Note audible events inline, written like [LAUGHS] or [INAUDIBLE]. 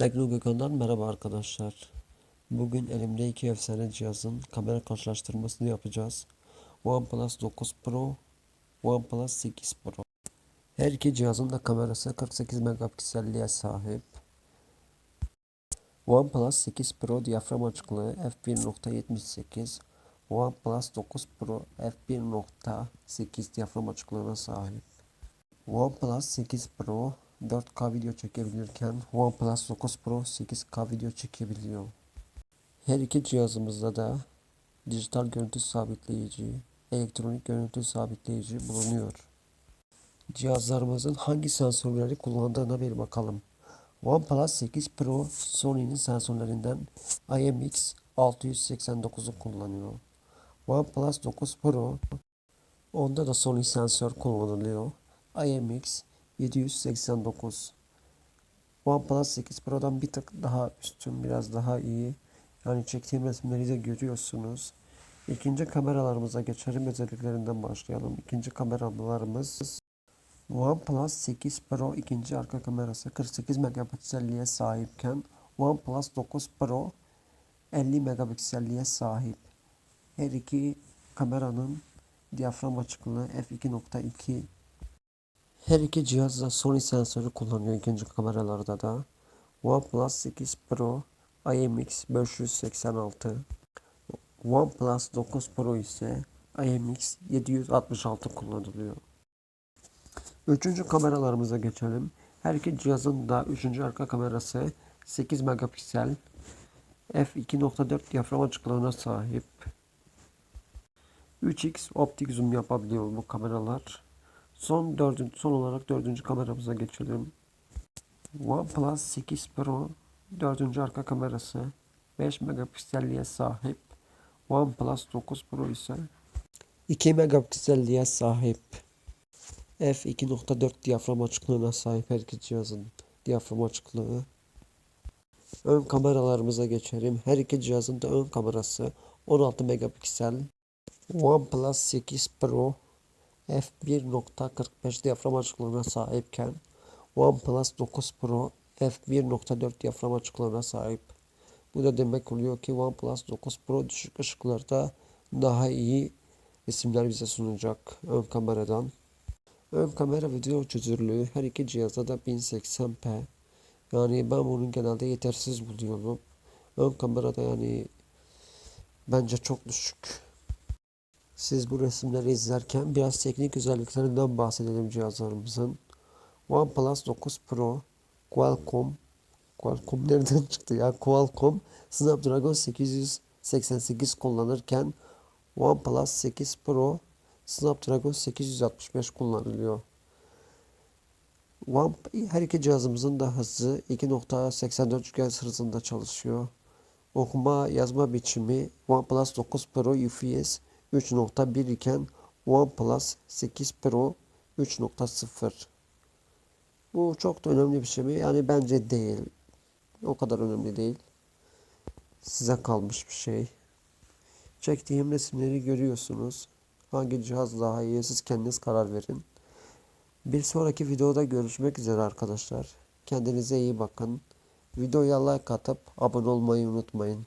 Tekno Gökhan'dan merhaba arkadaşlar. Bugün elimde iki efsane cihazın kamera karşılaştırmasını yapacağız. OnePlus 9 Pro, OnePlus 8 Pro. Her iki cihazın da kamerası 48 megapikselliğe sahip. OnePlus 8 Pro diyafram açıklığı f1.78, OnePlus 9 Pro f1.8 diyafram açıklığına sahip. OnePlus 8 Pro 4K video çekebilirken OnePlus 9 Pro 8K video çekebiliyor. Her iki cihazımızda da dijital görüntü sabitleyici, elektronik görüntü sabitleyici bulunuyor. Cihazlarımızın hangi sensörleri kullandığına bir bakalım. OnePlus 8 Pro Sony'nin sensörlerinden IMX 689'u kullanıyor. OnePlus 9 Pro onda da Sony sensör kullanılıyor. IMX 789 OnePlus 8 Pro'dan bir tık daha üstün, biraz daha iyi. Yani çektiğim resimleri de görüyorsunuz. İkinci kameralarımıza geçelim özelliklerinden başlayalım. İkinci kameralarımız OnePlus 8 Pro ikinci arka kamerası 48 megapikselliğe sahipken OnePlus 9 Pro 50 megapikselliğe sahip. Her iki kameranın diyafram açıklığı f2.2 her iki cihaz da Sony sensörü kullanıyor ikinci kameralarda da. OnePlus 8 Pro IMX 586 OnePlus 9 Pro ise IMX 766 kullanılıyor. Üçüncü kameralarımıza geçelim. Her iki cihazın da üçüncü arka kamerası 8 megapiksel f2.4 diyafram açıklığına sahip. 3x optik zoom yapabiliyor bu kameralar. Son dördüncü, son olarak dördüncü kameramıza geçelim. OnePlus 8 Pro dördüncü arka kamerası 5 megapikselliğe sahip. OnePlus 9 Pro ise 2 megapikselliğe sahip. f2.4 diyafram açıklığına sahip her iki cihazın diyafram açıklığı. Ön kameralarımıza geçelim. Her iki cihazın da ön kamerası 16 megapiksel. OnePlus 8 Pro f1.45 diyafram açıklığına sahipken OnePlus 9 Pro f1.4 diyafram açıklığına sahip. Bu da demek oluyor ki OnePlus 9 Pro düşük ışıklarda daha iyi resimler bize sunacak ön kameradan. Ön kamera video çözünürlüğü her iki cihazda da 1080p. Yani ben bunu genelde yetersiz buluyorum. Ön kamerada yani bence çok düşük. Siz bu resimleri izlerken biraz teknik özelliklerinden bahsedelim cihazlarımızın. OnePlus 9 Pro Qualcomm Qualcomm nereden [LAUGHS] çıktı ya? Qualcomm Snapdragon 888 kullanırken OnePlus 8 Pro Snapdragon 865 kullanılıyor. Her iki cihazımızın da hızı 2.84 GHz hızında çalışıyor. Okuma yazma biçimi OnePlus 9 Pro UFS 3.1 iken OnePlus 8 Pro 3.0. Bu çok da önemli bir şey mi? Yani bence değil. O kadar önemli değil. Size kalmış bir şey. Çektiğim resimleri görüyorsunuz. Hangi cihaz daha iyi siz kendiniz karar verin. Bir sonraki videoda görüşmek üzere arkadaşlar. Kendinize iyi bakın. Videoya like atıp abone olmayı unutmayın.